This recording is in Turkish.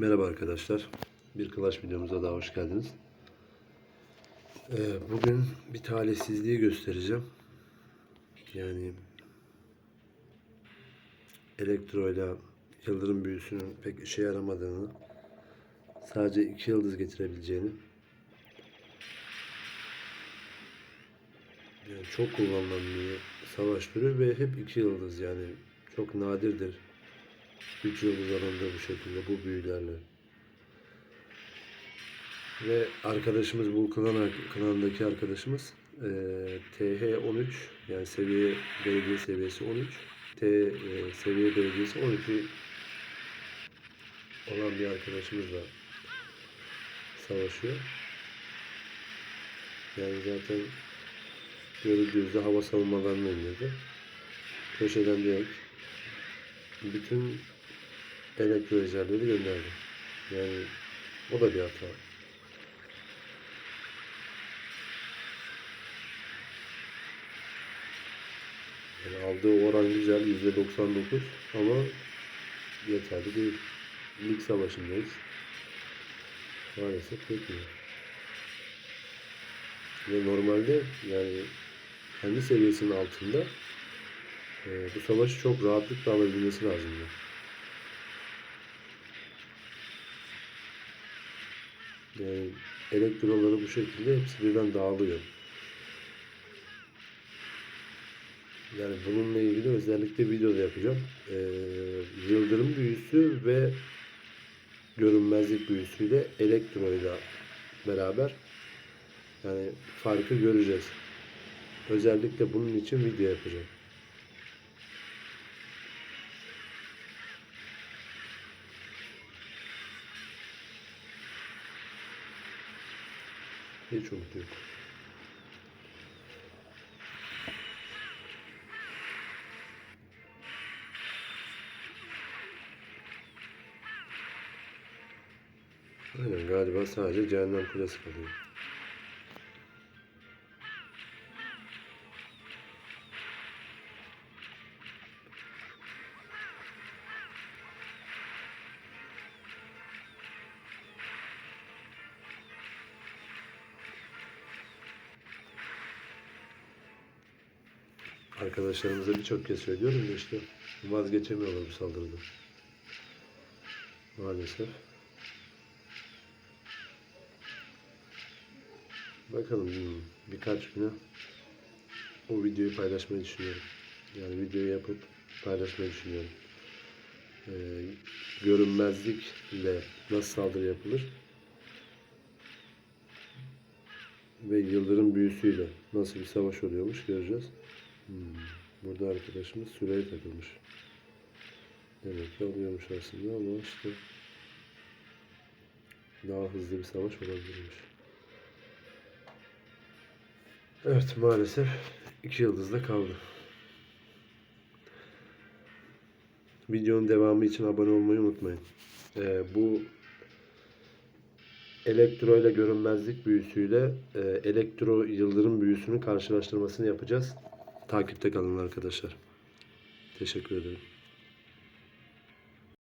Merhaba arkadaşlar. Bir Clash videomuza daha hoş geldiniz. Ee, bugün bir talihsizliği göstereceğim. Yani elektro ile yıldırım büyüsünün pek işe yaramadığını, sadece iki yıldız getirebileceğini, yani çok kullanılan bir savaş türü ve hep iki yıldız yani çok nadirdir. 3 yıldız alındığı bu şekilde bu büyülerle. Ve arkadaşımız bu klan klanındaki arkadaşımız eee TH13 yani seviye belediye seviyesi 13 T eee, seviye belediyesi 12 olan bir arkadaşımızla savaşıyor. Yani zaten gördüğünüzde hava savunmalarını indirdi. Köşeden direkt bütün elektro ejderleri gönderdi. Yani o da bir hata. Yani aldığı oran güzel %99 ama yeterli değil. Lig savaşındayız. Maalesef yetmiyor. Ve normalde yani kendi seviyesinin altında e, bu savaşı çok rahatlıkla alabilmesi lazımdı. Yani elektroları bu şekilde hepsi birden dağılıyor. Yani bununla ilgili özellikle video da yapacağım. Ee, yıldırım büyüsü ve görünmezlik büyüsüyle elektroyla beraber yani farkı göreceğiz. Özellikle bunun için video yapacağım. Hiç umut yok. Aynen galiba sadece cehennem kulesi kalıyor. Arkadaşlarımıza birçok kez söylüyorum da işte vazgeçemiyorlar bu saldırıdan. Maalesef. Bakalım birkaç güne o videoyu paylaşmayı düşünüyorum. Yani videoyu yapıp paylaşmayı düşünüyorum. Ee, görünmezlikle nasıl saldırı yapılır ve yıldırım büyüsüyle nasıl bir savaş oluyormuş göreceğiz. Hmm, Burada arkadaşımız süreye takılmış. Demek ki oluyormuş aslında ama işte daha hızlı bir savaş olabilirmiş. Evet maalesef iki yıldızda kaldı. Videonun devamı için abone olmayı unutmayın. Ee, bu elektro ile görünmezlik büyüsüyle e, elektro yıldırım büyüsünün karşılaştırmasını yapacağız. Takipte kalın arkadaşlar. Teşekkür ederim.